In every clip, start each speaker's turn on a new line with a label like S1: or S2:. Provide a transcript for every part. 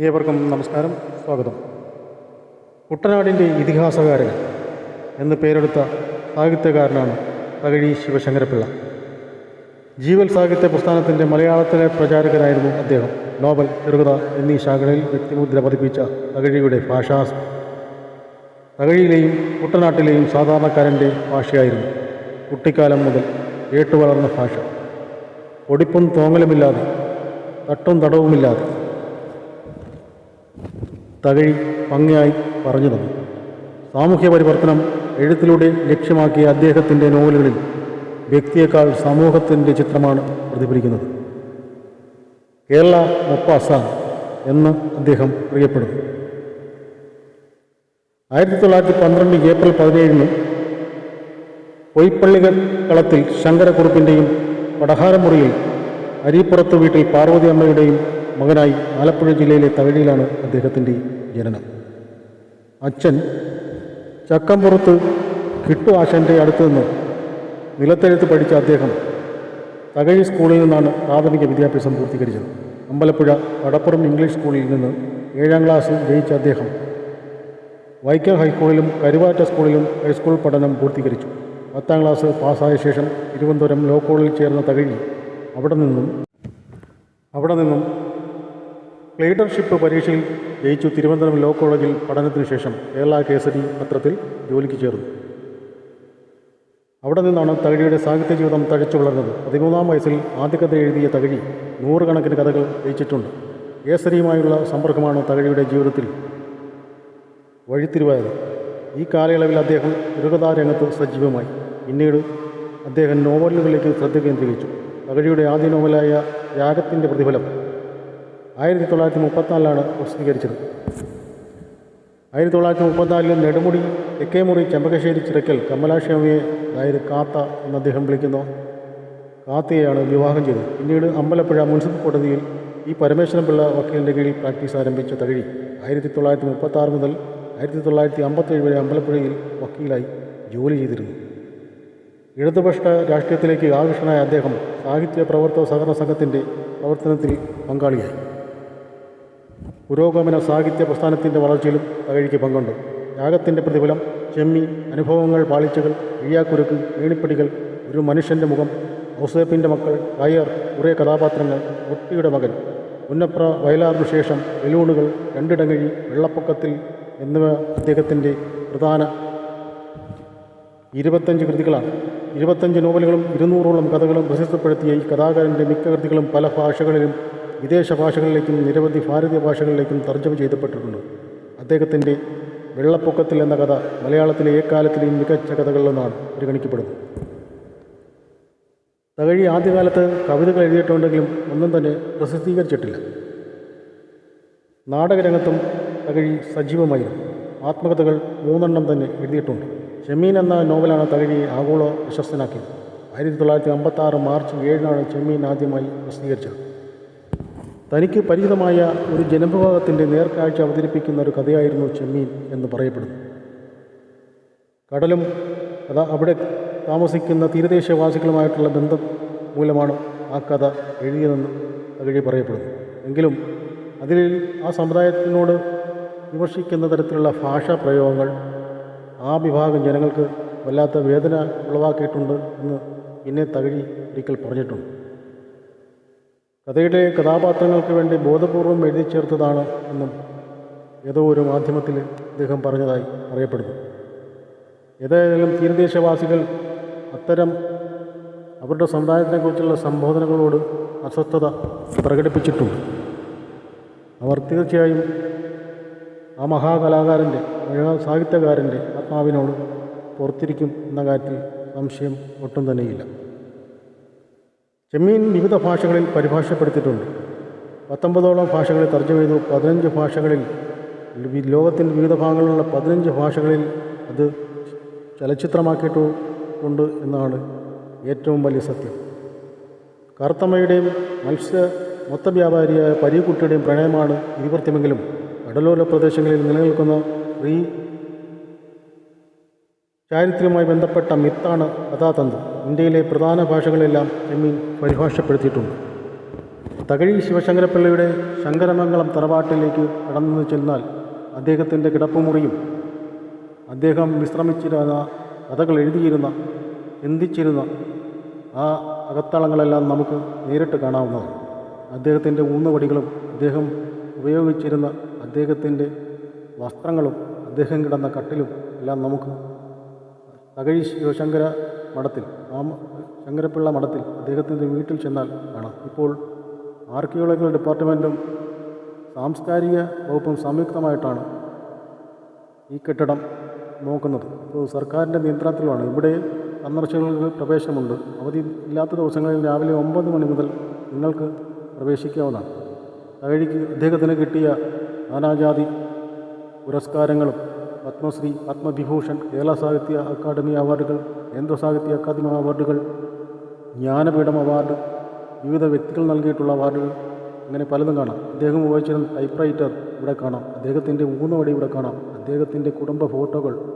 S1: ഏവർക്കും നമസ്കാരം സ്വാഗതം. കുട്ടനാടിന്റെ ഇതിഹാസകാരൻ എന്ന് പേരെടുത്ത സാഹിത്യകാരനാണ് തകഴി ശിവശങ്കരപ്പിള്ള. ജീവൽ സാഹിത്യ പ്രസ്ഥാനത്തിന്റെ മലയാളത്തിലെ പ്രചാരകനായിരുന്നു അദ്ദേഹം. നോവൽ ചെറുകഥ എന്നീ ശാഖകളിൽ വ്യക്തിമുദ്ര പതിപ്പിച്ച തകഴിയുടെ ഭാഷാ തകഴിയിലെയും കുട്ടനാട്ടിലെയും സാധാരണക്കാരന്റെ ഭാഷയായിരുന്നു കുട്ടിക്കാലം മുതൽ കേട്ടുവളർന്ന ഭാഷ. ഒടിപ്പും തോങ്ങലുമില്ലാതെ തട്ടും തടവുമില്ലാതെ തകഴി ഭംഗിയായി പറഞ്ഞു തന്നു. സാമൂഹ്യ പരിവർത്തനം എഴുത്തിലൂടെ ലക്ഷ്യമാക്കിയ അദ്ദേഹത്തിന്റെ നോവലുകളിൽ വ്യക്തിയേക്കാൾ സമൂഹത്തിന്റെ ചിത്രമാണ് പ്രതിഫലിക്കുന്നത്. കേരള മൊപ്പാസ എന്ന് അദ്ദേഹം പ്രിയപ്പെടുന്നു ആയിരത്തി തൊള്ളായിരത്തി പന്ത്രണ്ട് ഏപ്രിൽ പതിനേഴിന് പൊയ്പ്പള്ളികൾ കളത്തിൽ ശങ്കരക്കുറുപ്പിന്റെയും പടഹാരമുറിയിൽ അരിപ്പുറത്ത് വീട്ടിൽ പാർവതി അമ്മയുടെയും മകനായി ആലപ്പുഴ ജില്ലയിലെ തകഴിയിലാണ് അദ്ദേഹത്തിന്റെ ജനനം. അച്ഛൻ ചക്കമ്പുറത്ത് കിട്ടു ആശന്റെ അടുത്തു നിന്ന് നിലത്തെഴുത്ത് പഠിച്ച അദ്ദേഹം തകഴി സ്കൂളിൽ നിന്നാണ് പ്രാഥമിക വിദ്യാഭ്യാസം പൂർത്തീകരിച്ചത്. അമ്പലപ്പുഴ കടപ്പുറം ഇംഗ്ലീഷ് സ്കൂളിൽ നിന്ന് ഏഴാം ക്ലാസ് ജയിച്ച അദ്ദേഹം വൈക്കം ഹൈസ്കൂളിലും കരുവാറ്റ സ്കൂളിലും ഹൈസ്കൂൾ പഠനം പൂർത്തീകരിച്ചു. പത്താം ക്ലാസ് പാസ്സായ ശേഷം തിരുവനന്തപുരം ലോ കോളേജിൽ ചേർന്ന തകഴി അവിടെ നിന്നും അവിടെ നിന്നും ലീഡർഷിപ്പ് പരീക്ഷയിൽ ജയിച്ചു തിരുവനന്തപുരം ലോ കോളേജിൽ പഠനത്തിന് ശേഷം കേരള കേസരി പത്രത്തിൽ ജോലിക്ക് ചേർന്നു. അവിടെ നിന്നാണ് തകഴിയുടെ സാഹിത്യ ജീവിതം തഴച്ചു വളർന്നത്. പതിമൂന്നാം വയസ്സിൽ ആദ്യ കഥ എഴുതിയ തകഴി നൂറുകണക്കിന് കഥകൾ രചിച്ചിട്ടുണ്ട്. കേസരിയുമായുള്ള സമ്പർക്കമാണ് തകഴിയുടെ ജീവിതത്തിൽ വഴിത്തിരിവായത്. ഈ കാലയളവിൽ അദ്ദേഹം ചെറുകഥാ രംഗത്ത് സജീവമായി. പിന്നീട് അദ്ദേഹം നോവലുകളിലേക്ക് ശ്രദ്ധ കേന്ദ്രീകരിച്ചു. തകഴിയുടെ ആദ്യ നോവലായ രാഗത്തിന്റെ പ്രതിഫലം ആയിരത്തി തൊള്ളായിരത്തി മുപ്പത്തിനാലിലാണ് പ്രസിദ്ധീകരിച്ചത്. ആയിരത്തി തൊള്ളായിരത്തി മുപ്പത്തിനാലിൽ നെടുമുടി തെക്കേമുറി ചെമ്പകശ്ശേരി ചിറക്കൽ കമലാക്ഷമിയെ അതായത് കാത്ത എന്ന് അദ്ദേഹം വിളിക്കുന്നു. കാത്തയെയാണ് വിവാഹം ചെയ്തത്. പിന്നീട് അമ്പലപ്പുഴ മുനിസിപ്പൽ കോടതിയിൽ ഈ പരമേശ്വരൻപിള്ള വക്കീലിന്റെ കീഴിൽ പ്രാക്ടീസ് ആരംഭിച്ച തകഴി ആയിരത്തി തൊള്ളായിരത്തി മുപ്പത്താറ് മുതൽ ആയിരത്തി തൊള്ളായിരത്തി അമ്പത്തേഴ് വരെ അമ്പലപ്പുഴയിൽ വക്കീലായി ജോലി ചെയ്തിരുന്നു. ഇടതുപക്ഷ രാഷ്ട്രീയത്തിലേക്ക് ആകർഷണനായ അദ്ദേഹം സാഹിത്യ പ്രവർത്തക സഹകരണ സംഘത്തിന്റെ പ്രവർത്തനത്തിൽ പങ്കാളിയായി. പുരോഗമന സാഹിത്യ പ്രസ്ഥാനത്തിന്റെ വളർച്ചയിലും തകഴിക്ക് പങ്കുണ്ട്. യാഗത്തിന്റെ പ്രതിഫലം ചെമ്മി അനുഭവങ്ങൾ പാളിച്ചകൾ ഇഴിയാക്കുരുക്ക് ഏണിപ്പടികൾ ഒരു മനുഷ്യന്റെ മുഖം ഔസേപ്പിന്റെ മക്കൾ കയർ കുറേ കഥാപാത്രങ്ങൾ ഒട്ടിയുടെ മകൻ ഉന്നപ്ര വയലാറിനു ശേഷം ബലൂണുകൾ രണ്ടിടങ്ങഴി വെള്ളപ്പൊക്കത്തിൽ എന്നിവ അദ്ദേഹത്തിന്റെ പ്രധാന ഇരുപത്തഞ്ച് കൃതികളാണ്. ഇരുപത്തഞ്ച് നോവലുകളും ഇരുന്നൂറോളം കഥകളും പ്രശസ്തപ്പെടുത്തിയ ഈ കഥാകാരന്റെ മിക്ക കൃതികളും പല ഭാഷകളിലും വിദേശ ഭാഷകളിലേക്കും നിരവധി ഭാരതീയ ഭാഷകളിലേക്കും തർജമ ചെയ്യപ്പെട്ടിട്ടുണ്ട് അദ്ദേഹത്തിന്റെ വെള്ളപ്പൊക്കത്തിൽ എന്ന കഥ മലയാളത്തിലെ ഏക്കാലത്തിലെയും മികച്ച കഥകളിലൊന്നാണ് പരിഗണിക്കപ്പെടുന്നത് തകഴി ആദ്യകാലത്ത് കവിതകൾ എഴുതിയിട്ടുണ്ടെങ്കിലും ഒന്നും തന്നെ പ്രസിദ്ധീകരിച്ചിട്ടില്ല. നാടകരംഗത്തും തകഴി സജീവമായിരുന്നു. ആത്മകഥകൾ മൂന്നെണ്ണം തന്നെ എഴുതിയിട്ടുണ്ട്. ചെമ്മീൻ എന്ന നോവലാണ് തകഴിയെ ആഗോള പ്രശസ്തനാക്കിയത്. ആയിരത്തി തൊള്ളായിരത്തി അമ്പത്തി മാർച്ച് ഏഴിനാണ് ചെമ്മീൻ ആദ്യമായി പ്രസിദ്ധീകരിച്ചത്. തനിക്ക് പരിചിതമായ ഒരു ജനവിഭാഗത്തിന്റെ നേർക്കാഴ്ച അവതരിപ്പിക്കുന്ന ഒരു കഥയായിരുന്നു ചെമ്മീൻ എന്ന് പറയപ്പെടുന്നു കടലും കഥ അവിടെ താമസിക്കുന്ന തീരദേശവാസികളുമായിട്ടുള്ള ബന്ധം മൂലമാണ് ആ കഥ എഴുതിയതെന്ന് തകഴി പറയപ്പെടുന്നു. എങ്കിലും അതിൽ ആ സമുദായത്തിനോട് വിമർശിക്കുന്ന തരത്തിലുള്ള ഭാഷാ പ്രയോഗങ്ങൾ ആ വിഭാഗം ജനങ്ങൾക്ക് വല്ലാത്ത വേദന ഉളവാക്കിയിട്ടുണ്ട് എന്ന് പിന്നെ തകഴി ഒരിക്കൽ പറഞ്ഞിട്ടുണ്ട്. കഥയുടെ കഥാപാത്രങ്ങൾക്ക് വേണ്ടി ബോധപൂർവം എഴുതി ചേർത്തതാണ് എന്നും ഏതോ ഒരു മാധ്യമത്തിൽ അദ്ദേഹം പറഞ്ഞതായി അറിയപ്പെടുന്നു. ഏതായാലും തീരദേശവാസികൾ അത്തരം അവരുടെ സമുദായത്തിനെക്കുറിച്ചുള്ള സംബോധനകളോട് അസ്വസ്ഥത പ്രകടിപ്പിച്ചിട്ടുണ്ട്. അവർ തീർച്ചയായും ആ മഹാകലാകാരന്റെ മഹാ സാഹിത്യകാരന്റെ ആത്മാവിനോട് പുറത്തിരിക്കും എന്ന കാര്യത്തിൽ സംശയം ഒട്ടും തന്നെയില്ല. ചെമ്മീൻ വിവിധ ഭാഷകളിൽ പരിഭാഷപ്പെടുത്തിയിട്ടുണ്ട്. പത്തൊമ്പതോളം ഭാഷകളിൽ തർജമ ചെയ്തു. പതിനഞ്ച് ഭാഷകളിൽ ലോകത്തിന്റെ വിവിധ ഭാഗങ്ങളിലുള്ള പതിനഞ്ച് ഭാഷകളിൽ അത് ചലച്ചിത്രമാക്കിയിട്ടുണ്ട് എന്നാണ് ഏറ്റവും വലിയ സത്യം. കറുത്തമ്മയുടെയും മത്സ്യ മൊത്തവ്യാപാരിയായ പരീക്കുട്ടിയുടെയും പ്രണയമാണ് ഇരുവർത്തിമെങ്കിലും കടലോല പ്രദേശങ്ങളിൽ നിലനിൽക്കുന്ന സ്ത്രീ ചാരിത്രവുമായി ബന്ധപ്പെട്ട മിത്താണ് കഥാതന്തു. ഇന്ത്യയിലെ പ്രധാന ഭാഷകളെല്ലാം ചെമ്മീൻ പരിഭാഷപ്പെടുത്തിയിട്ടുണ്ട്. തകഴി ശിവശങ്കരപ്പിള്ളയുടെ ശങ്കരമംഗളം തറവാട്ടിലേക്ക് കടന്നു ചെന്നാൽ അദ്ദേഹത്തിന്റെ കിടപ്പുമുറിയും അദ്ദേഹം വിശ്രമിച്ചിരുന്ന കഥകൾ എഴുതിയിരുന്ന എന്തിച്ചിരുന്ന ആ അകത്തളങ്ങളെല്ലാം നമുക്ക് നേരിട്ട് കാണാവുന്നതാണ്. അദ്ദേഹത്തിന്റെ ഊന്നുവടികളും അദ്ദേഹം ഉപയോഗിച്ചിരുന്ന അദ്ദേഹത്തിന്റെ വസ്ത്രങ്ങളും അദ്ദേഹം കിടന്ന കട്ടിലും എല്ലാം നമുക്ക് തകഴി ശിവശങ്കര മഠത്തിൽ ആ മ- ശങ്കരപ്പിള്ള മഠത്തിൽ അദ്ദേഹത്തിന്റെ വീട്ടിൽ ചെന്നാൽ കാണാം. ഇപ്പോൾ ആർക്കിയോളജിക്കൽ ഡിപ്പാർട്ട്മെന്റും സാംസ്കാരിക വകുപ്പും സംയുക്തമായിട്ടാണ് ഈ കെട്ടിടം നോക്കുന്നത്. ഇപ്പോൾ സർക്കാരിന്റെ നിയന്ത്രണത്തിലുമാണ്. ഇവിടെ സന്ദർശകർക്ക് പ്രവേശനമുണ്ട്. അവധി ഇല്ലാത്ത ദിവസങ്ങളിൽ രാവിലെ ഒമ്പത് മണി മുതൽ നിങ്ങൾക്ക് പ്രവേശിക്കാവുന്നതാണ്. തകഴിക്ക് അദ്ദേഹത്തിന് കിട്ടിയ നാനാജാതി പുരസ്കാരങ്ങളും പത്മശ്രീ പത്മവിഭൂഷൺ കേരള സാഹിത്യ അക്കാദമി അവാർഡുകൾ കേന്ദ്ര സാഹിത്യ അക്കാദമി അവാർഡുകൾ ജ്ഞാനപീഠം അവാർഡ് വിവിധ വ്യക്തികൾ നൽകിയിട്ടുള്ള അവാർഡുകൾ അങ്ങനെ പലതും കാണാം. അദ്ദേഹം ഉപയോഗിച്ചിരുന്ന ടൈപ്പ് റൈറ്റർ ഇവിടെ കാണാം. അദ്ദേഹത്തിന്റെ ഊന്നുവടി ഇവിടെ കാണാം. അദ്ദേഹത്തിന്റെ കുടുംബ ഫോട്ടോകൾ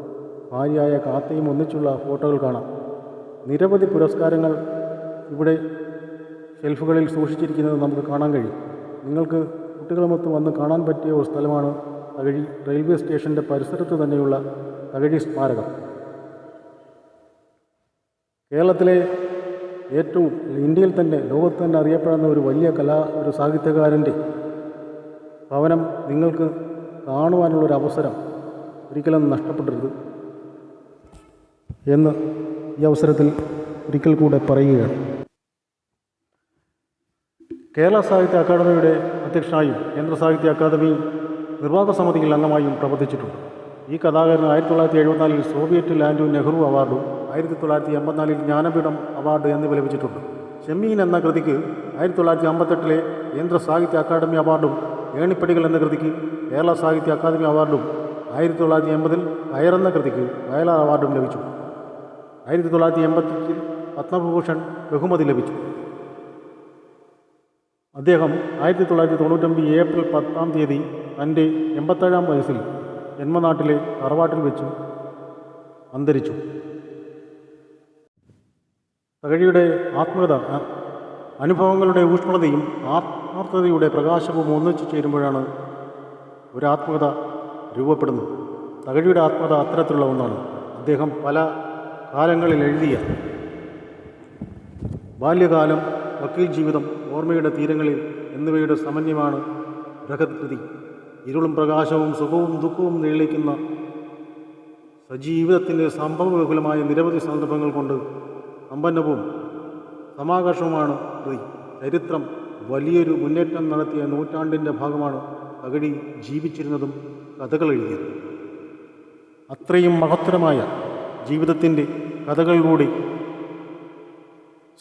S1: ഭാര്യയായ കാത്തയും ഒന്നിച്ചുള്ള ഫോട്ടോകൾ കാണാം. നിരവധി പുരസ്കാരങ്ങൾ ഇവിടെ ഷെൽഫുകളിൽ സൂക്ഷിച്ചിരിക്കുന്നത് നമുക്ക് കാണാൻ കഴിയും. നിങ്ങൾക്ക് കുട്ടികളുമൊത്ത് വന്ന് കാണാൻ പറ്റിയ ഒരു സ്ഥലമാണ് തകഴി റെയിൽവേ സ്റ്റേഷന്റെ പരിസരത്ത് തന്നെയുള്ള തകഴി സ്മാരകം. കേരളത്തിലെ ഏറ്റവും ഇന്ത്യയിൽ തന്നെ ലോകത്ത് തന്നെ അറിയപ്പെടുന്ന ഒരു വലിയ കലാ ഒരു സാഹിത്യകാരന്റെ ഭവനം നിങ്ങൾക്ക് കാണുവാനുള്ളൊരു അവസരം ഒരിക്കലും നഷ്ടപ്പെടരുത് എന്ന് ഈ അവസരത്തിൽ ഒരിക്കൽ കൂടെ പറയുകയാണ്. കേരള സാഹിത്യ അക്കാദമിയുടെ അധ്യക്ഷനായും കേന്ദ്ര സാഹിത്യ അക്കാദമി നിർവാഹക സമിതിയിൽ അംഗമായും പ്രവർത്തിച്ചിട്ടുണ്ട്. ഈ കഥാകാരൻ ആയിരത്തി തൊള്ളായിരത്തി എഴുപത്തിനാലിൽ സോവിയറ്റ് ലാൻഡു നെഹ്റു അവാർഡും ആയിരത്തി തൊള്ളായിരത്തി എൺപത്തിനാലിൽ ജ്ഞാനപീഠം അവാർഡ് എന്നിവ ലഭിച്ചിട്ടുണ്ട് ഷെമീൻ എന്ന കൃതിക്ക് ആയിരത്തി തൊള്ളായിരത്തി അമ്പത്തെട്ടിലെ കേന്ദ്ര സാഹിത്യ അക്കാദമി അവാർഡും ഏണിപ്പടികൾ എന്ന കൃതിക്ക് കേരള സാഹിത്യ അക്കാദമി അവാർഡും ആയിരത്തി തൊള്ളായിരത്തി എൺപതിൽ കയർ എന്ന കൃതിക്ക് വയലാർ അവാർഡും ലഭിച്ചു. ആയിരത്തി തൊള്ളായിരത്തി എൺപത്തിയഞ്ചിൽ പത്മഭൂഷൺ ബഹുമതി ലഭിച്ചു. അദ്ദേഹം ആയിരത്തി തൊള്ളായിരത്തി തൊണ്ണൂറ്റൊമ്പത് ഏപ്രിൽ പത്താം തീയതി തന്റെ എൺപത്തേഴാം വയസ്സിൽ ജന്മനാട്ടിലെ തറവാട്ടിൽ വെച്ച് അന്തരിച്ചു. തകഴിയുടെ ആത്മകഥ അനുഭവങ്ങളുടെ ഊഷ്മളതയും ആത്മാർത്ഥതയുടെ പ്രകാശവും ഒന്നിച്ചു ചേരുമ്പോഴാണ് ഒരു രൂപപ്പെടുന്നത്. തകഴിയുടെ ആത്മകഥ അത്തരത്തിലുള്ള ഒന്നാണ്. അദ്ദേഹം പല കാലങ്ങളിൽ എഴുതിയ ബാല്യകാലം വക്കീൽ ജീവിതം ഓർമ്മയുടെ തീരങ്ങളിൽ എന്നിവയുടെ സമന്വയമാണ് ബൃഹത്കൃതി ഇരുളും പ്രകാശവും സുഖവും ദുഃഖവും നിഴലിക്കുന്ന സജീവിതത്തിന്റെ സംഭവബഹുലമായ നിരവധി സന്ദർഭങ്ങൾ കൊണ്ട് സമ്പന്നവും സമാകർഷവുമാണ് കൃതി ചരിത്രം. വലിയൊരു മുന്നേറ്റം നടത്തിയ നൂറ്റാണ്ടിന്റെ ഭാഗമാണ് തകഴി ജീവിച്ചിരുന്നതും കഥകൾ എഴുതിയത്. അത്രയും മഹത്തരമായ ജീവിതത്തിന്റെ കഥകളിലൂടെ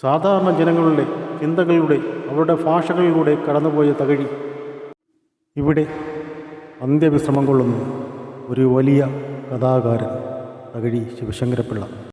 S1: സാധാരണ ജനങ്ങളുടെ ചിന്തകളിലൂടെ അവരുടെ ഭാഷകളിലൂടെ കടന്നുപോയ തകഴി ഇവിടെ അന്ത്യവിശ്രമം കൊള്ളുന്നു ഒരു വലിയ കഥാകാരൻ തകഴി ശിവശങ്കരപ്പിള്ള.